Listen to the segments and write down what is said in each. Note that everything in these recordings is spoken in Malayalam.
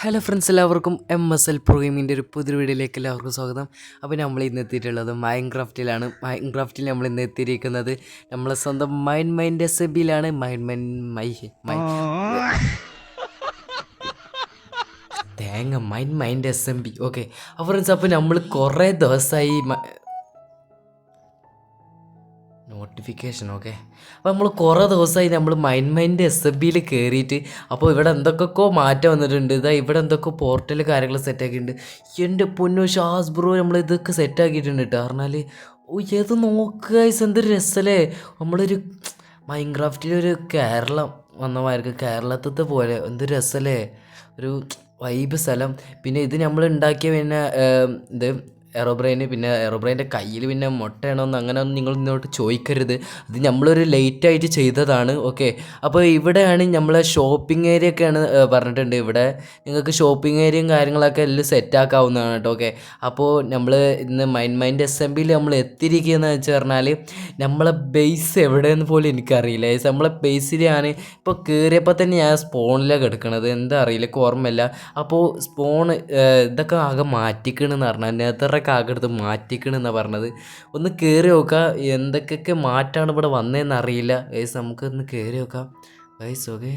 ഹലോ ഫ്രണ്ട്സ് എല്ലാവർക്കും എം എസ് എൽ പ്രോഗ്രാമിന്റെ ഒരു പുതിയ വീഡിയോയിലേക്ക് എല്ലാവർക്കും സ്വാഗതം. അപ്പോൾ നമ്മൾ ഇന്ന് എത്തിയിട്ടുള്ളത് മൈൻക്രാഫ്റ്റിലാണ് മൈൻക്രാഫ്റ്റിൽ മൈൻ ക്രാഫ്റ്റിൽ നമ്മൾ ഇന്ന് എത്തിയിരിക്കുന്നത് നമ്മളെ സ്വന്തം മൈൻ മൈൻഡ് എസ് ബിയിലാണ് മൈൻ മൈൻ മൈ മൈ തേങ്ങ mine mind S M B okay അപ്പോൾ ഫ്രണ്ട്സ് അപ്പോൾ നമ്മൾ കുറേ ദിവസമായി നോട്ടിഫിക്കേഷൻ ഓക്കെ അപ്പോൾ നമ്മൾ കുറേ ദിവസമായി നമ്മൾ മൈൻഡ് മൈൻഡ് എസ് എഫ് ബിയിൽ കയറിയിട്ട് അപ്പോൾ ഇവിടെ എന്തൊക്കെയൊക്കെ മാറ്റം വന്നിട്ടുണ്ട്. ഇതാ ഇവിടെ എന്തൊക്കെ പോർട്ടൽ കാര്യങ്ങൾ സെറ്റാക്കിയിട്ടുണ്ട് എന്റെ പൊന്നു ഷാസ് ബ്രോ നമ്മൾ ഇതൊക്കെ സെറ്റാക്കിയിട്ടുണ്ട് കേട്ടോ പറഞ്ഞാൽ ഓ ഏത് നോക്കുക എന്തൊരു രസമല്ലേ നമ്മളൊരു മൈൻക്രാഫ്റ്റിലൊരു കേരളം വന്നമാർക്ക് കേരളത്തിലത്തെ പോലെ എന്തൊരു രസമല്ലേ ഒരു വൈബ് സ്ഥലം. പിന്നെ ഇത് നമ്മൾ ഉണ്ടാക്കിയ പിന്നെ ഇത് എറോബ്രെയിന് പിന്നെ എറോബ്രെയിന്റെ കയ്യിൽ പിന്നെ മുട്ടയാണോന്ന് അങ്ങനെ ഒന്നും നിങ്ങൾ ഇങ്ങോട്ട് ചോദിക്കരുത്. അത് നമ്മളൊരു ലേറ്റായിട്ട് ചെയ്തതാണ് ഓക്കെ അപ്പോൾ ഇവിടെയാണ് നമ്മളെ ഷോപ്പിംഗ് ഏരിയ ഒക്കെയാണ് പറഞ്ഞിട്ടുണ്ട്. ഇവിടെ നിങ്ങൾക്ക് ഷോപ്പിംഗ് ഏരിയയും കാര്യങ്ങളൊക്കെ എല്ലാം സെറ്റാക്കാവുന്നതാണ് കേട്ടോ ഓക്കെ അപ്പോൾ നമ്മൾ ഇന്ന് മൈൻഡ് മൈൻഡ് എസ് എം ബിയിൽ നമ്മൾ എത്തിയിരിക്കുകയെന്ന് വെച്ച് പറഞ്ഞാൽ നമ്മളെ ബേസ് എവിടെയെന്ന് പോലും എനിക്കറിയില്ല. നമ്മളെ ബേസിൽ ഞാൻ ഇപ്പോൾ കയറിയപ്പോൾ തന്നെ ഞാൻ സ്പോണിലാണ് കിടക്കണത്. എന്താ അറിയില്ല ഓർമ്മയില്ല. അപ്പോൾ സ്പോൺ ഇതൊക്കെ ആകെ മാറ്റിക്കണെന്ന് പറഞ്ഞാൽ നെതറൊക്കെ ആകെ എടുത്ത് മാറ്റിക്കണെന്നാണ് പറഞ്ഞത്. ഒന്ന് കയറി നോക്കാം എന്തൊക്കെയൊക്കെ മാറ്റാണ് ഇവിടെ വന്നതെന്ന് അറിയില്ല. ഏസ് നമുക്ക് ഒന്ന് കയറി നോക്കാം ഗൈസ് ഓക്കെ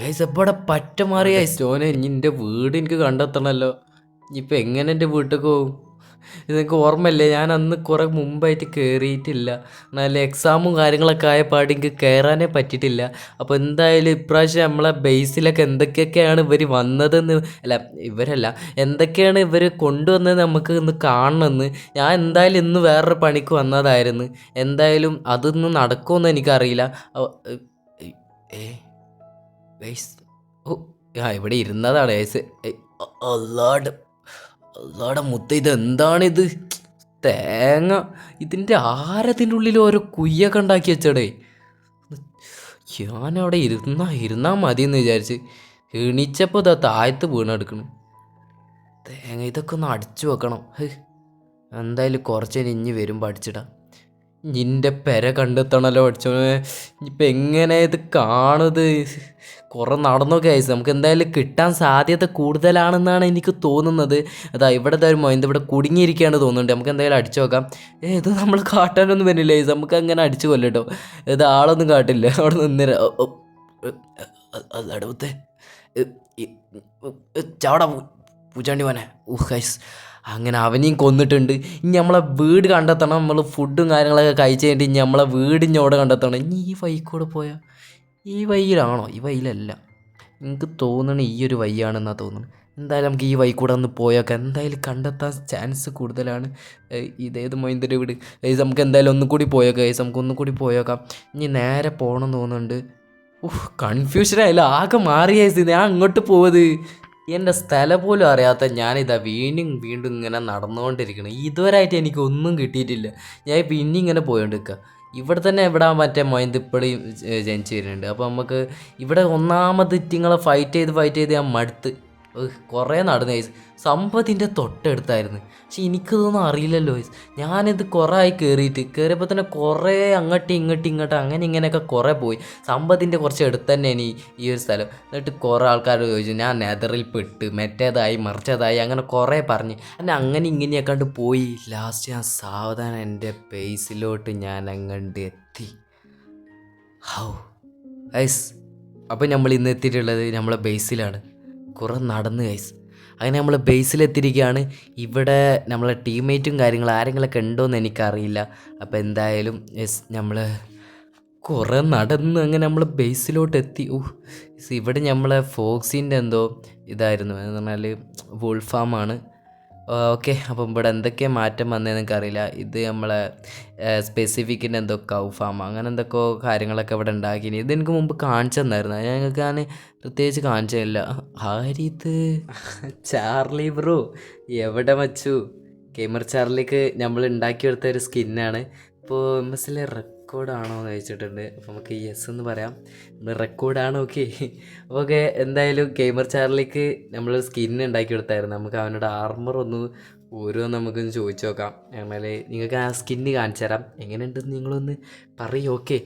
ഗൈസ് ഇവിടെ പറ്റ മാറിയ സ്റ്റോനെ ഇനി എന്റെ വീട് എനിക്ക് കണ്ടെത്തണമല്ലോ ഇനിയിപ്പോൾ എങ്ങനെ എന്റെ വീട്ടിൽ പോകും ഇതെനിക്ക് ഓർമ്മയില്ല. ഞാൻ അന്ന് കുറേ മുമ്പായിട്ട് കയറിയിട്ടില്ല നല്ല എക്സാമും കാര്യങ്ങളൊക്കെ ആയപ്പാട് എനിക്ക് കയറാനേ പറ്റിയിട്ടില്ല. അപ്പോൾ എന്തായാലും ഇപ്രാവശ്യം നമ്മളെ ബേസിലൊക്കെ എന്തൊക്കെയൊക്കെയാണ് ഇവർ വന്നതെന്ന് അല്ല ഇവരല്ല. എന്തൊക്കെയാണ് ഇവർ കൊണ്ടുവന്നത് നമുക്ക് ഇന്ന് കാണണമെന്ന് ഞാൻ എന്തായാലും ഇന്ന് വേറൊരു പണിക്ക് വന്നതായിരുന്നു. എന്തായാലും അതൊന്നും നടക്കുമെന്ന് എനിക്കറിയില്ല. ഏ, ബേസ് ഓ ആ ഇവിടെ ഇരുന്നതാണ് ഗൈസ് അല്ലാട് അല്ലാടെ മുത്ത ഇത് തേങ്ങ ഇതിന്റെ ആരതിന്റെ ഉള്ളിൽ ഓരോ കുയ്യൊക്കെ ഉണ്ടാക്കി വെച്ചടേ. ഞാനവിടെ ഇരുന്നാ ഇരുന്നാ മതി എന്ന് വിചാരിച്ച് എണീച്ചപ്പോൾ ഇതാ താഴത്ത് വീണെടുക്കണം. തേങ്ങ ഇതൊക്കെ ഒന്ന് അടിച്ചു വെക്കണം. എന്തായാലും കുറച്ച് ഇഞ്ഞ് വരുമ്പോൾ അടിച്ചിടാം നിന്റെ പെര കണ്ടെത്തണല്ലോ അടിച്ചോ ഇനിയിപ്പോൾ എങ്ങനെ ഇത് കാണുത് കുറേ നടന്നൊക്കെ ആയിസ് നമുക്ക് എന്തായാലും കിട്ടാൻ സാധ്യത കൂടുതലാണെന്നാണ് എനിക്ക് തോന്നുന്നത്. അതാ ഇവിടെ ഒരു മൊയ്ന്ത് ഇവിടെ കുടുങ്ങിയിരിക്കുകയാണ് തോന്നുന്നുണ്ട്. നമുക്ക് എന്തായാലും അടിച്ചു നോക്കാം. ഏ ഇത് നമ്മൾ കാട്ടാനൊന്നും വരില്ല ഐസ് നമുക്ക് അങ്ങനെ അടിച്ചു കൊല്ലട്ടോ. ഇത് ആളൊന്നും കാട്ടില്ല. അവിടെ നിന്നിര അടുത്ത് ചാടാ പൂച്ചാണ്ടി പോനെ ഊഹ് ഗൈസ് അങ്ങനെ അവനെയും കൊന്നിട്ടുണ്ട്. ഇനി നമ്മളെ വീട് കണ്ടെത്തണം. നമ്മൾ ഫുഡും കാര്യങ്ങളൊക്കെ കഴിച്ച് കഴിഞ്ഞിട്ട് ഇനി നമ്മളെ വീടിന്റെ വീടിഞ്ഞോടെ കണ്ടെത്തണം. ഇനി ഈ വൈക്കോട് പോയാൽ ഈ വഴിയിലാണോ? ഈ വഴിയിലല്ല. എനിക്ക് തോന്നണ ഈ ഒരു വഴിയാണെന്നാണ് തോന്നുന്നത് എന്തായാലും നമുക്ക് ഈ വഴി കൂടെ ഒന്ന് പോയേക്കാം. എന്തായാലും കണ്ടെത്താൻ ചാൻസ് കൂടുതലാണ്. ഇതേത് മൊയ്ന്തിന്റെ വീട്. ഏയ് നമുക്ക് എന്തായാലും ഒന്നും കൂടി പോയേക്കാം. ഏയ് നമുക്ക് ഒന്നും കൂടി പോയേക്കാം. ഇനി നേരെ പോകണം തോന്നുന്നുണ്ട്. ഉഹ് കൺഫ്യൂഷനായില്ല ആകെ മാറിയ ഞാൻ അങ്ങോട്ട് പോവത് എന്റെ സ്ഥലം പോലും അറിയാത്ത ഞാനിതാ വീണ്ടും വീണ്ടും ഇങ്ങനെ നടന്നുകൊണ്ടിരിക്കണം. ഇതുവരെയായിട്ട് എനിക്കൊന്നും കിട്ടിയിട്ടില്ല. ഞാൻ പിന്നെ ഇങ്ങനെ പോയോണ്ടിരിക്കുക ഇവിടെ തന്നെ ഇവിടെ മറ്റേ മൊയന്തിപ്പളി ജനിച്ചു വരുന്നുണ്ട്. അപ്പോൾ നമുക്ക് ഇവിടെ ഒന്നാമത് ഇറ്റിങ്ങളെ ഫൈറ്റ് ചെയ്ത് ഫൈറ്റ് ചെയ്ത് ഞാൻ മടുത്ത് കുറേ നടന്നു guys. സമ്പത്തിന്റെ തൊട്ടടുത്തായിരുന്നു. പക്ഷെ എനിക്കിതൊന്നും അറിയില്ലല്ലോ guys. ഞാനിത് കുറേ ആയി കയറിയിട്ട് കയറിയപ്പോൾ തന്നെ കുറേ അങ്ങോട്ടും ഇങ്ങോട്ടും ഇങ്ങോട്ടും അങ്ങനെ ഇങ്ങനെയൊക്കെ കുറേ പോയി. സമ്പത്തിന്റെ കുറച്ച് അടുത്ത് തന്നെ ഇനി ഈ ഒരു സ്ഥലം. എന്നിട്ട് കുറേ ആൾക്കാർ ചോദിച്ചു ഞാൻ നെതറിൽ പെട്ട് മറ്റേതായി മറിച്ചതായി അങ്ങനെ കുറേ പറഞ്ഞ്. എന്നെ അങ്ങനെ ഇങ്ങനെയൊക്കെ കണ്ട് പോയി. ലാസ്റ്റ് ഞാൻ സാവധാനം എന്റെ പേസിലോട്ട് ഞാൻ അങ്ങോട്ട് എത്തി. ഹൗ. ഐസ് അപ്പോൾ നമ്മൾ ഇന്ന് എത്തിയിട്ടുള്ളത് നമ്മളെ ബേസിലാണ് കുറേ നടന്ന് ഗൈസ് അങ്ങനെ നമ്മൾ ബേസിലെത്തിയിരിക്കുകയാണ് ഇവിടെ നമ്മളെ ടീംമേറ്റും കാര്യങ്ങളും ആരെങ്കിലൊക്കെ ഉണ്ടോയെന്ന് എനിക്കറിയില്ല. അപ്പോൾ എന്തായാലും യെസ് നമ്മൾ കുറേ നടന്ന് അങ്ങനെ നമ്മൾ ബേസിലോട്ട് എത്തി ഓ ഇവിടെ നമ്മളെ ഫോക്സിന്റെ എന്തോ ഇതായിരുന്നു. എന്ന് പറഞ്ഞാൽ വുൾഫാമാണ് ഓക്കെ. അപ്പം ഇവിടെ എന്തൊക്കെ മാറ്റം വന്നതെന്ന് അറിയില്ല ഇത് നമ്മളെ സ്പെസിഫിക്കിന്റെ എന്തോ കൗഫാം അങ്ങനെ എന്തൊക്കെയോ കാര്യങ്ങളൊക്കെ ഇവിടെ ഉണ്ടാക്കിനി. ഇത് എനിക്ക് മുമ്പ് കാണിച്ചു തന്നായിരുന്നു. ഞങ്ങൾക്ക് ഞാൻ പ്രത്യേകിച്ച് കാണിച്ചില്ല ആരിത് ചാർലി ബ്രോ എവിടെ വച്ചു കേമർ ചാർലിക്ക് നമ്മൾ ഉണ്ടാക്കിയെടുത്ത ഒരു സ്കിന്നാണ് ഇപ്പോൾ എം എസിലെ റെക്കോർഡാണോ എന്ന് ചോദിച്ചിട്ടുണ്ട്. അപ്പോൾ നമുക്ക് യെസ് എന്ന് പറയാം. റെക്കോർഡാണ് ഓക്കെ അപ്പോൾ ഓക്കെ എന്തായാലും ഗെയിമർ ചാർലിക്ക് നമ്മൾ സ്കിൻ ഉണ്ടാക്കി കൊടുത്തായിരുന്നു. നമുക്ക് അവനോട് ആർമർ ഒന്ന് ഓരോ നമുക്കൊന്ന് ചോദിച്ചു നോക്കാം. എന്നാൽ നിങ്ങൾക്ക് ആ സ്കിന്ന് കാണിച്ചു തരാം. എങ്ങനെയുണ്ടെന്ന് നിങ്ങളൊന്ന് പറയും ഓക്കെ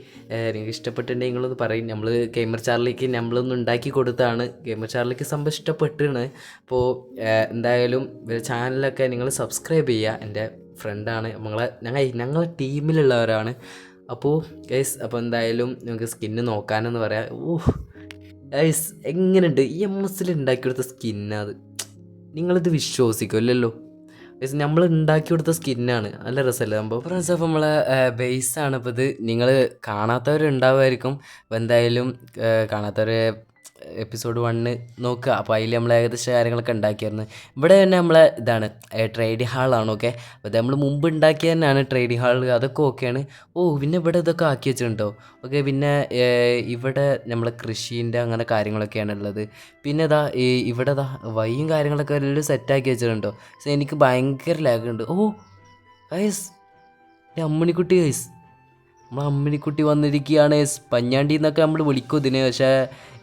നിങ്ങൾക്ക് ഇഷ്ടപ്പെട്ടിട്ടുണ്ടെങ്കിൽ നിങ്ങളൊന്ന് പറയും. നമ്മൾ ഗെയിമർ ചാർലിക്ക് നമ്മളൊന്ന് ഉണ്ടാക്കി കൊടുത്താണ് ഗെയിമർ ചാർലിക്ക് സംഭവം ഇഷ്ടപ്പെട്ടാണ്. അപ്പോൾ എന്തായാലും ചാനലൊക്കെ നിങ്ങൾ സബ്സ്ക്രൈബ് ചെയ്യുക. എന്റെ ഫ്രണ്ടാണ് നമ്മളെ ഞങ്ങൾ ഞങ്ങളെ ടീമിലുള്ളവരാണ് അപ്പോൾ ഗൈസ് അപ്പോൾ എന്തായാലും നിങ്ങൾക്ക് സ്കിന്ന് നോക്കാനെന്ന് പറയാം. ഓ ഗൈസ് എങ്ങനെയുണ്ട്? ഈ എം എസിൽ ഉണ്ടാക്കിയെടുത്ത സ്കിന്നത് നിങ്ങളിത് വിശ്വസിക്കുമല്ലോ ഗൈസ് നമ്മൾ ഉണ്ടാക്കി കൊടുത്ത സ്കിന്നാണ് നല്ല രസമല്ലേ? സംഭവം ഫ്രണ്ട്സ് അപ്പോൾ നമ്മളെ ബേസാണ് ഇപ്പോൾ ഇത് നിങ്ങൾ കാണാത്തവരുണ്ടാവുമായിരിക്കും. അപ്പോൾ എന്തായാലും കാണാത്തവർ എപ്പിസോഡ് വണ്ണ് നോക്കുക. അപ്പോൾ അതിൽ നമ്മൾ ഏകദേശം കാര്യങ്ങളൊക്കെ ഉണ്ടാക്കിയായിരുന്നു. ഇവിടെ തന്നെ നമ്മളെ ഇതാണ് ട്രേഡിംഗ് ഹാളാണ് ഓക്കെ അപ്പോൾ ഇത് നമ്മൾ മുമ്പ് ഉണ്ടാക്കിയ തന്നെയാണ് ട്രേഡിംഗ് ഹാൾ അതൊക്കെ ഓക്കെയാണ് ഓ പിന്നെ ഇവിടെ ഇതൊക്കെ ആക്കി വെച്ചിട്ടുണ്ടോ? ഓക്കെ പിന്നെ ഇവിടെ നമ്മളെ കൃഷീന്റെ അങ്ങനെ കാര്യങ്ങളൊക്കെയാണ് ഉള്ളത്. പിന്നെ ഇതാ ഈ ഇവിടെ ഇതാ വൈയും കാര്യങ്ങളൊക്കെ എല്ലാം സെറ്റാക്കി വെച്ചിട്ടുണ്ടോ? എനിക്ക് ഭയങ്കര ലാഗുണ്ട് ഓ ഐസ് അമ്മണിക്കുട്ടി ഐസ് നമ്മളെ അമ്മിണിക്കുട്ടി വന്നിരിക്കുകയാണ്. പഞ്ഞാണ്ടി എന്നൊക്കെ നമ്മൾ വിളിക്കും ഇതിന്. പക്ഷേ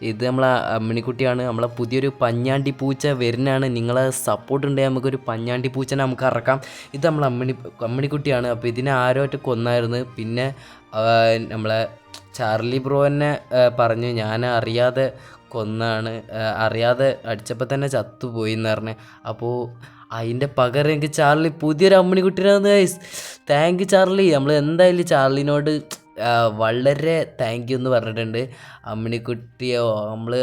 ഇത് നമ്മളെ അമ്മിണിക്കുട്ടിയാണ്. നമ്മളെ പുതിയൊരു പഞ്ഞാണ്ടി പൂച്ച വരുന്നതാണ്. നിങ്ങളെ സപ്പോർട്ട് ഉണ്ടെങ്കിൽ നമുക്കൊരു പഞ്ഞാണ്ടി പൂച്ചനെ നമുക്ക് ഇറക്കാം. ഇത് നമ്മളെ അമ്മിണി അമ്മിണിക്കുട്ടിയാണ്. അപ്പോൾ ഇതിനെ ആരോട്ട് കൊന്നായിരുന്നു? പിന്നെ നമ്മളെ ചാർലി ബ്രോ തന്നെ പറഞ്ഞു ഞാൻ അറിയാതെ കൊന്നാണ്. അറിയാതെ അടിച്ചപ്പോൾ തന്നെ ചത്തുപോയി എന്ന് പറഞ്ഞ്. അപ്പോൾ അതിന്റെ പകരം എനിക്ക് ചാർലി പുതിയൊരു അമ്മിണിക്കുട്ടിനാന്ന് ഗൈസ് താങ്ക് യു ചാർലി. നമ്മൾ എന്തായാലും ചാർലിനോട് വളരെ താങ്ക് യു എന്ന് പറഞ്ഞിട്ടുണ്ട്. അമ്മിണിക്കുട്ടിയോ നമ്മൾ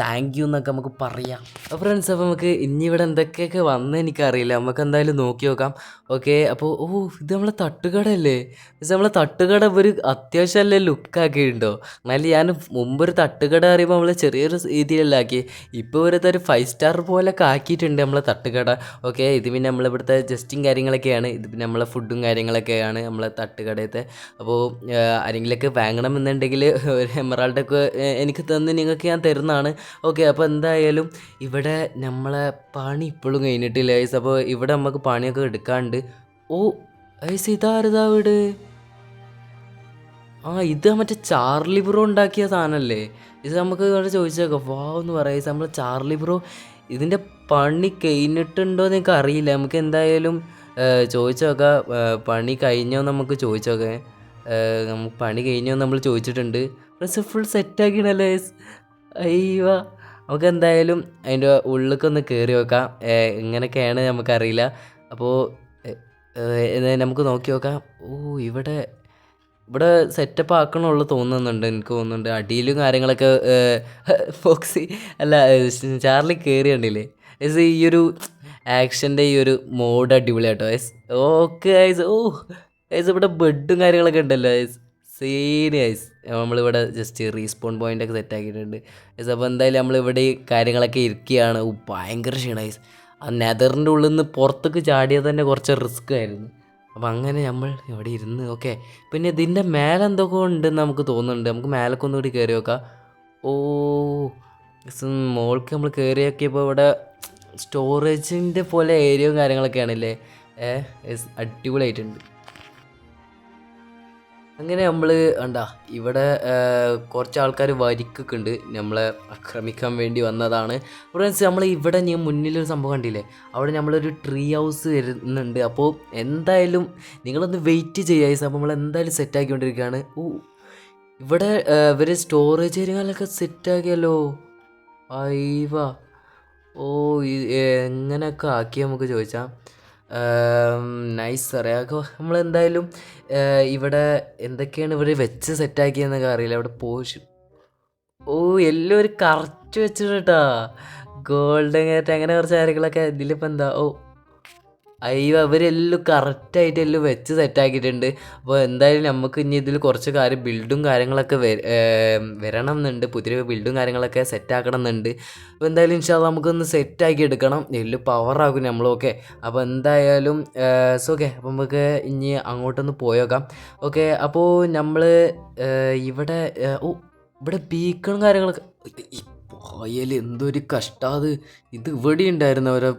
താങ്ക് യു എന്നൊക്കെ നമുക്ക് പറയാം. അപ്പോൾ ഫ്രണ്ട്സ് അപ്പോൾ നമുക്ക് ഇനി ഇവിടെ എന്തൊക്കെയൊക്കെ വന്ന് എനിക്കറിയില്ല. നമുക്ക് എന്തായാലും നോക്കി നോക്കാം. ഓക്കെ അപ്പോൾ ഓ ഇത് നമ്മളെ തട്ടുകടയല്ലേ? മീൻസ് നമ്മളെ തട്ടുകട ഒരു അത്യാവശ്യം നല്ല ലുക്കാക്കിയിട്ടുണ്ടോ എന്നാലും ഞാൻ മുമ്പൊരു തട്ടുകട അറിയുമ്പോൾ നമ്മൾ ചെറിയൊരു രീതിയിലല്ല ആക്കി. ഇപ്പോൾ ഒരു ഒരു ഫൈവ് സ്റ്റാർ പോലൊക്കെ ആക്കിയിട്ടുണ്ട് നമ്മളെ തട്ടുകട. ഓക്കെ ഇത് പിന്നെ നമ്മളിവിടുത്തെ ജസ്റ്റും കാര്യങ്ങളൊക്കെയാണ്. ഇത് പിന്നെ നമ്മളെ ഫുഡും കാര്യങ്ങളൊക്കെയാണ് നമ്മളെ തട്ടുകടയത്തെ. അപ്പോൾ ആരെങ്കിലുമൊക്കെ വാങ്ങണമെന്നുണ്ടെങ്കിൽ ഒരു എമറാൾഡൊക്കെ എനിക്ക് തന്ന് നിങ്ങൾക്ക് ഞാൻ തരുന്നതാണ് ഓക്കെ അപ്പോൾ എന്തായാലും ഇവിടെ നമ്മളെ പണി ഇപ്പോഴും കഴിഞ്ഞിട്ടില്ല ഐസ് അപ്പോൾ ഇവിടെ നമുക്ക് പണിയൊക്കെ എടുക്കാണ്ട്. ഓ ഐസ് ഇതാരതാ വീട്? ആ ഇത് മറ്റേ ചാർലി ബ്രോ ഉണ്ടാക്കിയ സാധനമല്ലേ ഇത് നമുക്ക് ഇവിടെ ചോദിച്ചേക്കാം. വാ എന്ന് പറയാം. നമ്മൾ ചാർലി ബ്രോ ഇതിന്റെ പണി കഴിഞ്ഞിട്ടുണ്ടോ എന്ന് എനിക്ക് അറിയില്ല. നമുക്ക് എന്തായാലും ചോദിച്ചു നോക്കാം പണി കഴിഞ്ഞോ നമുക്ക് ചോദിച്ചു നോക്കാം നമുക്ക് പണി കഴിഞ്ഞോ നമ്മൾ ചോദിച്ചിട്ടുണ്ട്. പക്ഷെ ഫുൾ സെറ്റാക്കിയണല്ലേ അയ്യോ. നമുക്ക് എന്തായാലും അതിന്റെ ഉള്ളിലേക്ക് ഒന്ന് കയറി നോക്കാം എങ്ങനെയൊക്കെയാണ് നമുക്കറിയില്ല. അപ്പോൾ നമുക്ക് നോക്കി നോക്കാം. ഓ ഇവിടെ ഇവിടെ സെറ്റപ്പ് ആക്കണമുള്ള തോന്നുന്നുണ്ട് എനിക്ക് തോന്നുന്നുണ്ട്. അടിയിലും കാര്യങ്ങളൊക്കെ ഫോക്സി അല്ല ചാർലി കയറി കണ്ടില്ലേ എസ് ഈ ഒരു ആക്ഷന്റെ ഈ ഒരു മോഡ് അടിപൊളിയാട്ടോ എസ് ഓക്കെ ഐസ് ഓ ഐസ് ഇവിടെ ബെഡും കാര്യങ്ങളൊക്കെ ഉണ്ടല്ലോ ഐസ് സീരിയസ് നമ്മളിവിടെ ജസ്റ്റ് റീസ്പോൺ പോയിന്റൊക്കെ സെറ്റ് ആക്കിയിട്ടുണ്ട്. അപ്പോൾ എന്തായാലും നമ്മളിവിടെ ഈ കാര്യങ്ങളൊക്കെ ഇരിക്കുകയാണ്. ഭയങ്കര ക്ഷീണമായി ആ നെതറിന്റെ ഉള്ളിൽ നിന്ന് പുറത്തേക്ക് ചാടിയത് തന്നെ കുറച്ച് റിസ്ക് ആയിരുന്നു. അപ്പം അങ്ങനെ നമ്മൾ ഇവിടെ ഇരുന്ന് ഓക്കെ പിന്നെ ഇതിന്റെ മേലെ എന്തൊക്കെ ഉണ്ടെന്ന് നമുക്ക് തോന്നുന്നുണ്ട്. നമുക്ക് മേലൊക്കെ ഒന്നുകൂടി കയറി നോക്കാം. ഓ മോൾക്ക് നമ്മൾ കയറി നോക്കിയപ്പോൾ ഇവിടെ സ്റ്റോറേജിന്റെ പോലെ ഏരിയയും കാര്യങ്ങളൊക്കെ ആണല്ലേ ഏ അടിപൊളിയായിട്ടുണ്ട്. അങ്ങനെ നമ്മൾ കണ്ടാ ഇവിടെ കുറച്ച് ആൾക്കാർ വരിക്കൊക്കെ ഉണ്ട് നമ്മളെ ആക്രമിക്കാൻ വേണ്ടി വന്നതാണ്. ഫ്രണ്ട്സ് നമ്മൾ ഇവിടെ ഞാൻ മുന്നിലൊരു സംഭവം കണ്ടില്ലേ? അവിടെ നമ്മളൊരു ട്രീ ഹൗസ് വരുന്നുണ്ട്. അപ്പോൾ എന്തായാലും നിങ്ങളൊന്ന് വെയിറ്റ് ചെയ്യുക സംഭവം നമ്മൾ എന്തായാലും സെറ്റാക്കിക്കൊണ്ടിരിക്കുകയാണ് ഓ ഇവിടെ ഇവർ സ്റ്റോറേജ് കാര്യങ്ങളൊക്കെ സെറ്റാക്കിയല്ലോ അയ്യവ ഓ ഈ- എങ്ങനെയൊക്കെ ആക്കി നമുക്ക് ചോദിച്ചാൽ നൈസ് അറിയാം. നമ്മളെന്തായാലും എന്തായാലും ഇവിടെ എന്തൊക്കെയാണ് ഇവർ വെച്ച് സെറ്റാക്കിയെന്നൊക്കെ അറിയില്ല. ഇവിടെ പോഷ് ഓ എല്ലാം ഒരു കറച്ച് വെച്ചിട്ടാ ഗോൾഡൻ ഗേറ്റ് അങ്ങനെ കുറച്ച് കാര്യങ്ങളൊക്കെ ഇതിലിപ്പോൾ എന്താ ഓ അയ്യോ അവരെല്ലാം കറക്റ്റായിട്ട് എല്ലാം വെച്ച് സെറ്റാക്കിയിട്ടുണ്ട് അപ്പോൾ എന്തായാലും നമുക്ക് ഇനി ഇതിൽ കുറച്ച് കാര്യം ബിൽഡും കാര്യങ്ങളൊക്കെ വരണം എന്നുണ്ട് പുതിയ ബിൽഡും കാര്യങ്ങളൊക്കെ സെറ്റാക്കണം എന്നുണ്ട് അപ്പോൾ എന്തായാലും ഇൻഷാല്ല നമുക്കൊന്ന് സെറ്റാക്കി എടുക്കണം. എല്ലാം പവറാകും നമ്മളൊക്കെ. അപ്പോൾ എന്തായാലും സോ ഓക്കെ അപ്പോൾ നമുക്ക് ഇനി അങ്ങോട്ടൊന്ന് പോയേക്കാം. ഓക്കെ അപ്പോൾ നമ്മൾ ഇവിടെ ഓ ഇവിടെ ബീക്കണും കാര്യങ്ങളൊക്കെ. ഈ പോയാൽ എന്തൊരു കഷ്ടാത് ഇത് ഇവിടെ ഉണ്ടായിരുന്നു. അവരെ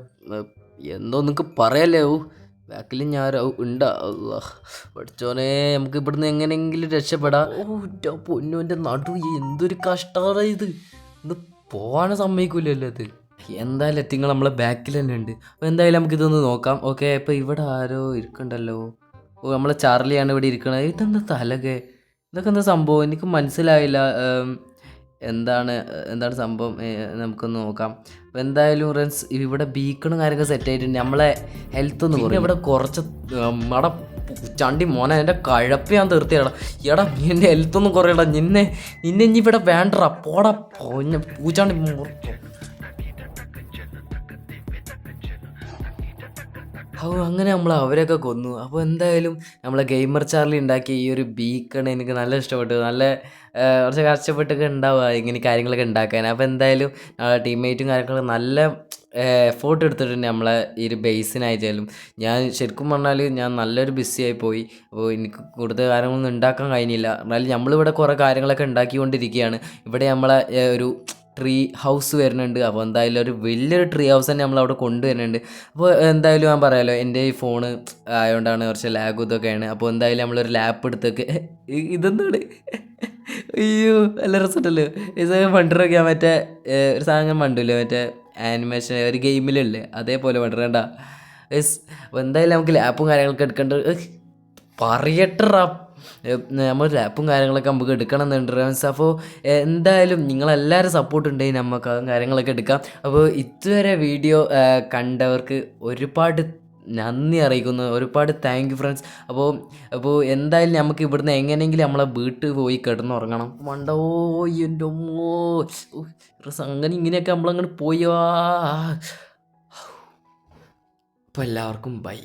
എന്തോ നിങ്ങൾക്ക് പറയല്ലേ? ഓ ബാക്കിൽ ഞാൻ ഉണ്ടാ പഠിച്ചോനെ നമുക്ക് ഇവിടുന്ന് എങ്ങനെയെങ്കിലും രക്ഷപ്പെടാം. ഓ പൊന്നുവിന്റെ നടു എന്തൊരു കഷ്ടമാണ് ഇത്. ഇന്ന് പോവാനും സമ്മതിക്കൂലല്ലോ അത് എന്തായാലും എത്തിങ്ങൾ നമ്മളെ ബാക്കിൽ തന്നെ ഉണ്ട്. അപ്പോൾ എന്തായാലും നമുക്ക് ഇതൊന്ന് നോക്കാം. ഓക്കെ ഇപ്പോൾ ഇവിടെ ആരോ ഇരിക്കണ്ടല്ലോ. ഓ നമ്മളെ ചാർലിയാണ് ഇവിടെ ഇരിക്കണത്. ഇതെന്താ തലകെ? ഇതൊക്കെ എന്താ സംഭവം? എനിക്ക് മനസ്സിലായില്ല. എന്താണ് എന്താണ് സംഭവം? നമുക്കൊന്ന് നോക്കാം. അപ്പോൾ എന്തായാലും റൺസ് ഇവിടെ ബീക്കണും കാര്യമൊക്കെ സെറ്റ് ആയിട്ടുണ്ട്. നമ്മളെ ഹെൽത്ത് ഒന്ന് പറയും ഇവിടെ കുറച്ച് മട ചണ്ടി മോനെ എന്റെ കഴപ്പ് ഞാൻ തീർത്തിയടാ. എടാ എന്റെ ഹെൽത്തൊന്നും കുറയടാ നിന്നെ നിന്നെ ഇനി ഇവിടെ വേണ്ടടാ. പോടാ പൂച്ചാണ്ടി പൂച്ചാണ്ടി ഓ അങ്ങനെ നമ്മൾ അവരൊക്കെ കൊന്നു. അപ്പോൾ എന്തായാലും നമ്മളെ ഗെയിമർ ചാർലി ഉണ്ടാക്കിയ ഈ ഒരു ബീക്കൺ എനിക്ക് നല്ല ഇഷ്ടപ്പെട്ടു. നല്ല കുറച്ച് കഷ്ടപ്പെട്ടൊക്കെ ഉണ്ടാവുക ഇങ്ങനെ കാര്യങ്ങളൊക്കെ ഉണ്ടാക്കാൻ. അപ്പോൾ എന്തായാലും ടീംമേറ്റും കാര്യങ്ങളൊക്കെ നല്ല എഫോർട്ട് എടുത്തിട്ടുണ്ട് നമ്മളെ ഈ ഒരു ബേസിനായാലും ഞാൻ ശരിക്കും പറഞ്ഞാൽ ഞാൻ നല്ലൊരു ബിസിയായി പോയി. അപ്പോൾ എനിക്ക് കൂടുതൽ കാര്യങ്ങളൊന്നും ഉണ്ടാക്കാൻ കഴിഞ്ഞില്ല. എന്നാലും നമ്മളിവിടെ കുറേ കാര്യങ്ങളൊക്കെ ഉണ്ടാക്കിക്കൊണ്ടിരിക്കുകയാണ്. ഇവിടെ നമ്മളെ ഒരു ട്രീ ഹൗസ് വരുന്നുണ്ട്. അപ്പോൾ എന്തായാലും ഒരു വലിയൊരു ട്രീ ഹൗസ് തന്നെ നമ്മൾ അവിടെ കൊണ്ടുവരുന്നുണ്ട്. അപ്പോൾ എന്തായാലും ഞാൻ പറയാമല്ലോ എന്റെ ഈ ഫോണ് ആയതുകൊണ്ടാണ് കുറച്ച് ലാഗ് ഇതൊക്കെയാണ് അപ്പോൾ എന്തായാലും നമ്മളൊരു ലാപ്പ് എടുത്തൊക്കെ ഇതെന്താണ് അയ്യോ നല്ല രസമുണ്ടല്ലോ ഇത് പണ്ടൊക്കെ മറ്റേ ഒരു സാധനം പണ്ടില്ലേ മറ്റേ ആനിമേഷൻ ഒരു ഗെയിമിലല്ലേ അതേപോലെ പണ്ടണ്ട അപ്പോൾ എന്തായാലും നമുക്ക് ലാപ്പും കാര്യങ്ങളൊക്കെ എടുക്കേണ്ട. പറയട്ടറാ നമ്മൾ റാപ്പും കാര്യങ്ങളൊക്കെ നമുക്ക് എടുക്കണം എന്നുണ്ട് റൺസ് അപ്പോൾ എന്തായാലും നിങ്ങളെല്ലാവരും സപ്പോർട്ട് ഉണ്ടെങ്കിൽ നമുക്ക് അതും കാര്യങ്ങളൊക്കെ എടുക്കാം. അപ്പോൾ ഇതുവരെ വീഡിയോ കണ്ടവർക്ക് ഒരുപാട് നന്ദി അറിയിക്കുന്നു. ഒരുപാട് താങ്ക് യു ഫ്രണ്ട്സ് അപ്പോൾ അപ്പോൾ എന്തായാലും നമുക്ക് ഇവിടുന്ന് എങ്ങനെയെങ്കിലും നമ്മളെ വീട്ടിൽ പോയി കിടന്നുറങ്ങണം. മണ്ടോ എന്റെ അമ്മോ അങ്ങനെ ഇങ്ങനെയൊക്കെ നമ്മളങ്ങനെ പോയോ. അപ്പോൾ എല്ലാവർക്കും ബൈ